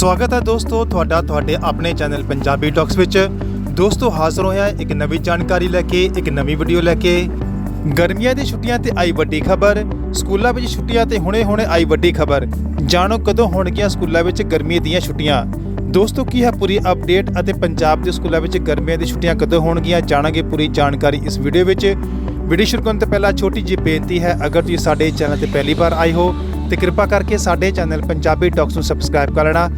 ਸਵਾਗਤ ਹੈ ਦੋਸਤੋ ਤੁਹਾਡਾ ਤੁਹਾਡੇ ਆਪਣੇ ਚੈਨਲ ਪੰਜਾਬੀ ਟਾਕਸ ਵਿੱਚ। ਦੋਸਤੋ ਹਾਜ਼ਰ ਹੋਇਆ ਇੱਕ ਨਵੀਂ ਜਾਣਕਾਰੀ ਲੈ ਕੇ, ਇੱਕ ਨਵੀਂ ਵੀਡੀਓ ਲੈ ਕੇ। ਗਰਮੀਆਂ ਦੀ ਛੁੱਟੀਆਂ ਤੇ ਆਈ ਵੱਡੀ ਖਬਰ, ਸਕੂਲਾਂ ਵਿੱਚ ਛੁੱਟੀਆਂ ਤੇ ਹੁਣੇ-ਹੁਣੇ ਆਈ ਵੱਡੀ ਖਬਰ। ਜਾਣੋ ਕਦੋਂ ਹੋਣਗੀਆਂ ਸਕੂਲਾਂ ਵਿੱਚ ਗਰਮੀ ਦੀਆਂ ਛੁੱਟੀਆਂ। ਦੋਸਤੋ ਕੀ ਹੈ ਪੂਰੀ ਅਪਡੇਟ ਅਤੇ ਪੰਜਾਬ ਦੇ ਸਕੂਲਾਂ ਵਿੱਚ ਗਰਮੀਆਂ ਦੀ ਛੁੱਟੀਆਂ ਕਦੋਂ ਹੋਣਗੀਆਂ, ਜਾਣਾਂਗੇ ਪੂਰੀ ਜਾਣਕਾਰੀ ਇਸ ਵੀਡੀਓ ਵਿੱਚ। ਵੀਡੀਓ ਸ਼ੁਰੂ ਕਰਨ ਤੋਂ ਪਹਿਲਾਂ ਛੋਟੀ ਜਿਹੀ ਬੇਨਤੀ ਹੈ, ਅਗਰ ਤੁਸੀਂ ਸਾਡੇ ਚੈਨਲ ਤੇ ਪਹਿਲੀ ਵਾਰ ਆਏ ਹੋ, ਤੇ ਕਿਰਪਾ ਕਰਕੇ ਸਾਡੇ ਚੈਨਲ ਪੰਜਾਬੀ ਟਾਕਸ ਨੂੰ ਸਬਸਕ੍ਰਾਈਬ ਕਰ ਲੈਣਾ।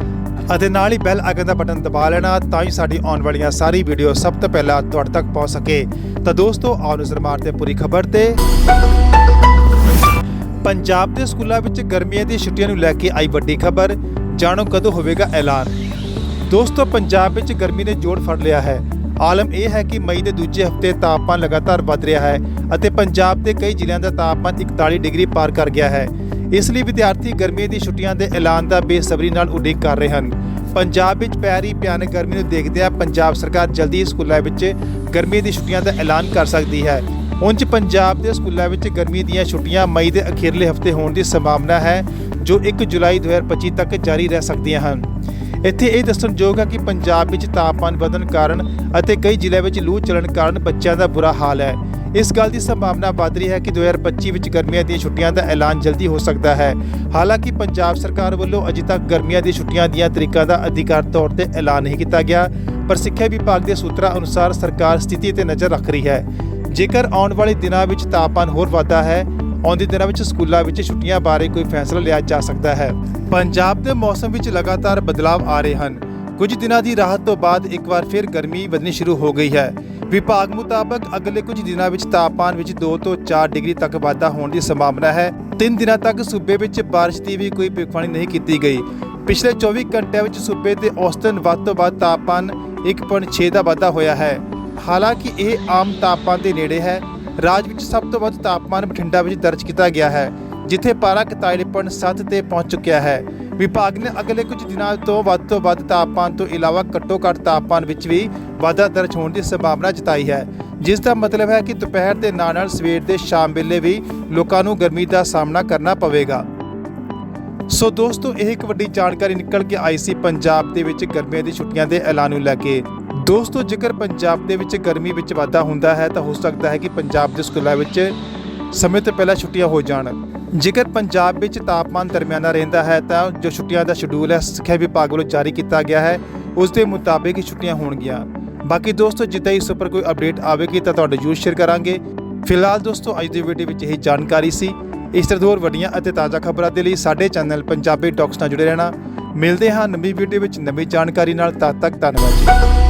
ਅਤੇ ਨਾਲ ਹੀ ਬੈਲ ਆਈਕਨ ਦਾ ਬਟਨ ਦਬਾ ਲੈਣਾ, ਤਾਂ ਹੀ ਸਾਡੀ ਆਉਣ ਵਾਲੀਆਂ ਸਾਰੀ ਵੀਡੀਓ ਸਭ ਤੋਂ ਪਹਿਲਾਂ ਤੁਹਾਡੇ ਤੱਕ ਪਹੁੰਚ ਸਕੇ। ਤਾਂ ਦੋਸਤੋ, ਆਓ ਨਜ਼ਰ ਮਾਰਦੇ ਪੂਰੀ ਖਬਰ ਤੇ। ਪੰਜਾਬ ਦੇ ਸਕੂਲਾਂ ਵਿੱਚ ਗਰਮੀਆਂ ਦੀਆਂ ਛੁੱਟੀਆਂ ਨੂੰ ਲੈ ਕੇ ਆਈ ਵੱਡੀ ਖਬਰ। ਜਾਣੋ ਕਦੋਂ ਹੋਵੇਗਾ ਐਲਾਨ। ਦੋਸਤੋ, ਪੰਜਾਬ ਵਿੱਚ ਗਰਮੀ ਨੇ ਜੋੜ ਫੜ ਲਿਆ ਹੈ। ਆਲਮ ਇਹ ਹੈ ਕਿ ਮਈ ਦੇ ਦੂਜੇ ਹਫ਼ਤੇ ਤਾਪਮਾਨ ਲਗਾਤਾਰ ਵਧ ਰਿਹਾ ਹੈ ਅਤੇ ਪੰਜਾਬ ਦੇ ਕਈ ਜ਼ਿਲ੍ਹਿਆਂ ਦਾ ਤਾਪਮਾਨ 41 ਡਿਗਰੀ ਪਾਰ ਕਰ ਗਿਆ ਹੈ। ਇਸ ਲਈ ਵਿਦਿਆਰਥੀ ਗਰਮੀ ਦੀ ਛੁੱਟੀਆਂ ਦੇ ਐਲਾਨ ਦਾ ਬੇਸਬਰੀ ਨਾਲ ਉਡੀਕ ਕਰ ਰਹੇ ਹਨ। ਪੰਜਾਬ ਵਿੱਚ ਪੈ ਰਹੀ ਭਿਆਨਕ ਗਰਮੀ ਨੂੰ ਦੇਖਦਿਆਂ ਪੰਜਾਬ ਸਰਕਾਰ ਜਲਦੀ ਸਕੂਲਾਂ ਵਿੱਚ ਗਰਮੀ ਦੀ ਛੁੱਟੀਆਂ ਦਾ ਐਲਾਨ ਕਰ ਸਕਦੀ ਹੈ। ਉਂਝ ਪੰਜਾਬ ਦੇ ਸਕੂਲਾਂ ਵਿੱਚ ਗਰਮੀ ਦੀਆਂ ਛੁੱਟੀਆਂ ਮਈ ਦੇ ਅਖੀਰਲੇ ਹਫ਼ਤੇ ਹੋਣ ਦੀ ਸੰਭਾਵਨਾ ਹੈ, ਜੋ 1 ਜੁਲਾਈ 2025 ਤੱਕ ਜਾਰੀ ਰਹਿ ਸਕਦੀਆਂ ਹਨ। ਇੱਥੇ ਇਹ ਦੱਸਣਯੋਗ ਹੈ ਕਿ ਪੰਜਾਬ ਵਿੱਚ ਤਾਪਮਾਨ ਵਧਣ ਕਾਰਨ ਅਤੇ ਕਈ ਜ਼ਿਲ੍ਹਿਆਂ ਵਿੱਚ ਲੂ ਚੱਲਣ ਕਾਰਨ ਬੱਚਿਆਂ ਦਾ ਬੁਰਾ ਹਾਲ ਹੈ। ਇਸ ਗੱਲ ਦੀ ਸੰਭਾਵਨਾ ਵੱਧ ਰਹੀ ਹੈ ਕਿ 2025 ਵਿੱਚ ਗਰਮੀਆਂ ਦੀਆਂ ਛੁੱਟੀਆਂ ਦਾ ਐਲਾਨ ਜਲਦੀ ਹੋ ਸਕਦਾ ਹੈ। ਹਾਲਾਂਕਿ ਪੰਜਾਬ ਸਰਕਾਰ ਵੱਲੋਂ ਅਜੇ ਤੱਕ ਗਰਮੀਆਂ ਦੀਆਂ ਛੁੱਟੀਆਂ ਦੀਆਂ ਤਰੀਕਾਂ ਦਾ ਅਧਿਕਾਰਤ ਤੌਰ ਤੇ ਐਲਾਨ ਨਹੀਂ ਕੀਤਾ ਗਿਆ, ਪਰ ਸਿੱਖਿਆ ਵਿਭਾਗ ਦੇ ਸੂਤਰਾਂ ਅਨੁਸਾਰ ਸਰਕਾਰ ਸਥਿਤੀ ਤੇ ਨਜ਼ਰ ਰੱਖ ਰਹੀ ਹੈ। ਜੇਕਰ ਆਉਣ ਵਾਲੇ ਦਿਨਾਂ ਵਿੱਚ ਤਾਪਮਾਨ ਹੋਰ ਵਧਦਾ ਹੈ, ਆਉਂਦੇ ਦਿਨਾਂ ਵਿੱਚ ਸਕੂਲਾਂ ਵਿੱਚ ਛੁੱਟੀਆਂ ਬਾਰੇ ਕੋਈ ਫੈਸਲਾ ਲਿਆ ਜਾ ਸਕਦਾ ਹੈ। ਪੰਜਾਬ ਦੇ ਮੌਸਮ ਵਿੱਚ ਲਗਾਤਾਰ ਬਦਲਾਅ ਆ ਰਹੇ ਹਨ। ਕੁਝ ਦਿਨਾਂ ਦੀ ਰਾਹਤ ਤੋਂ ਬਾਅਦ ਇੱਕ ਵਾਰ ਫਿਰ ਗਰਮੀ ਵਧਣੀ ਸ਼ੁਰੂ ਹੋ ਗਈ ਹੈ। ਵਿਭਾਗ ਮੁਤਾਬਕ ਅਗਲੇ ਕੁਝ ਦਿਨਾਂ ਵਿੱਚ ਤਾਪਮਾਨ ਵਿੱਚ 2 ਤੋਂ 4 ਡਿਗਰੀ ਤੱਕ ਵਾਧਾ ਹੋਣ ਦੀ ਸੰਭਾਵਨਾ ਹੈ। 3 ਦਿਨਾਂ ਤੱਕ ਸੂਬੇ ਵਿੱਚ ਬਾਰਿਸ਼ ਦੀ ਵੀ ਕੋਈ ਭਵਿੱਖਬਾਣੀ ਨਹੀਂ ਕੀਤੀ ਗਈ। ਪਿਛਲੇ 24 ਘੰਟਿਆਂ ਵਿੱਚ ਸੂਬੇ ਦੇ ਔਸਤਨ ਵੱਧ ਤੋਂ ਵੱਧ ਤਾਪਮਾਨ 1.6 ਦਾ ਵਾਧਾ ਹੋਇਆ ਹੈ। ਹਾਲਾਂਕਿ ਇਹ ਆਮ ਤਾਪਮਾਨ ਦੇ ਨੇੜੇ ਹੈ। ਰਾਜ ਵਿੱਚ ਸਭ ਤੋਂ ਵੱਧ ਤਾਪਮਾਨ ਬਠਿੰਡਾ ਵਿੱਚ ਦਰਜ ਕੀਤਾ ਗਿਆ ਹੈ, ਜਿੱਥੇ ਪਾਰਾ 41.7 ਤੇ ਪਹੁੰਚ ਚੁੱਕਿਆ ਹੈ। ਵਿਭਾਗ ਨੇ ਅਗਲੇ ਕੁਝ ਦਿਨਾਂ ਤੋਂ ਵੱਧ ਤੋਂ ਵੱਧ ਤਾਪਮਾਨ ਤੋਂ ਇਲਾਵਾ ਘੱਟੋ-ਘੱਟ ਤਾਪਮਾਨ ਵਿੱਚ ਵੀ ਵਾਧਾ ਦਰਜ ਹੋਣ ਦੀ ਸੰਭਾਵਨਾ ਜਤਾਈ ਹੈ। ਜਿਸ ਦਾ ਮਤਲਬ ਹੈ ਕਿ ਦੁਪਹਿਰ ਦੇ ਨਾਲ ਨਾਲ ਸਵੇਰ ਦੇ ਸ਼ਾਮ ਵੇਲੇ ਵੀ ਲੋਕਾਂ ਨੂੰ ਗਰਮੀ ਦਾ ਸਾਹਮਣਾ ਕਰਨਾ ਪਵੇਗਾ। ਸੋ ਦੋਸਤੋ, ਇਹ ਇੱਕ ਵੱਡੀ ਜਾਣਕਾਰੀ ਨਿਕਲ ਕੇ ਆਈ ਸੀ ਪੰਜਾਬ ਦੇ ਵਿੱਚ ਗਰਮੀਆਂ ਦੀ ਛੁੱਟੀਆਂ ਦੇ ਐਲਾਨ ਨੂੰ ਲੈ ਕੇ। ਦੋਸਤੋ, ਜੇਕਰ ਪੰਜਾਬ ਦੇ ਵਿੱਚ ਗਰਮੀ ਵਿੱਚ ਵਾਧਾ ਹੁੰਦਾ ਹੈ, ਤਾਂ ਹੋ ਸਕਦਾ ਹੈ ਕਿ ਪੰਜਾਬ ਦੇ ਸਕੂਲਾਂ ਵਿੱਚ ਸਮੇਂ ਤੋਂ ਪਹਿਲਾਂ ਛੁੱਟੀਆਂ ਹੋ ਜਾਣ। ਜੇਕਰ ਪੰਜਾਬ ਵਿੱਚ ਤਾਪਮਾਨ ਦਰਮਿਆਨਾ ਰਹਿੰਦਾ ਹੈ, ਤਾਂ ਜੋ ਛੁੱਟੀਆਂ ਦਾ ਸ਼ਡਿਊਲ ਹੈ, ਸਿੱਖਿਆ ਵਿਭਾਗ ਵੱਲੋਂ ਜਾਰੀ ਕੀਤਾ ਗਿਆ ਹੈ। ਉਸ ਦੇ ਮੁਤਾਬਿਕ ਛੁੱਟੀਆਂ ਹੋਣਗੀਆਂ। ਬਾਕੀ ਦੋਸਤੋ, ਜਿੱਦਾਂ ਹੀ ਇਸ ਉੱਪਰ ਕੋਈ ਅਪਡੇਟ ਆਵੇਗੀ ਤਾਂ ਤੁਹਾਡੇ ਜਰੂਰ ਸ਼ੇਅਰ ਕਰਾਂਗੇ। ਫਿਲਹਾਲ ਦੋਸਤੋ, ਅੱਜ ਦੀ ਵੀਡੀਓ ਵਿੱਚ ਇਹ ਜਾਣਕਾਰੀ ਸੀ। ਇਸ ਤਰ੍ਹਾਂ ਹੋਰ ਵੱਡੀਆਂ ਅਤੇ ਤਾਜ਼ਾ ਖਬਰਾਂ ਦੇ ਲਈ ਸਾਡੇ ਚੈਨਲ ਪੰਜਾਬੀ ਟਾਕਸ ਨਾਲ ਜੁੜੇ ਰਹਿਣਾ। ਮਿਲਦੇ ਹਾਂ ਨਵੀਂ ਵੀਡੀਓ ਵਿੱਚ ਨਵੀਂ ਜਾਣਕਾਰੀ ਨਾਲ। ਤਦ ਤੱਕ ਧੰਨਵਾਦ ਜੀ।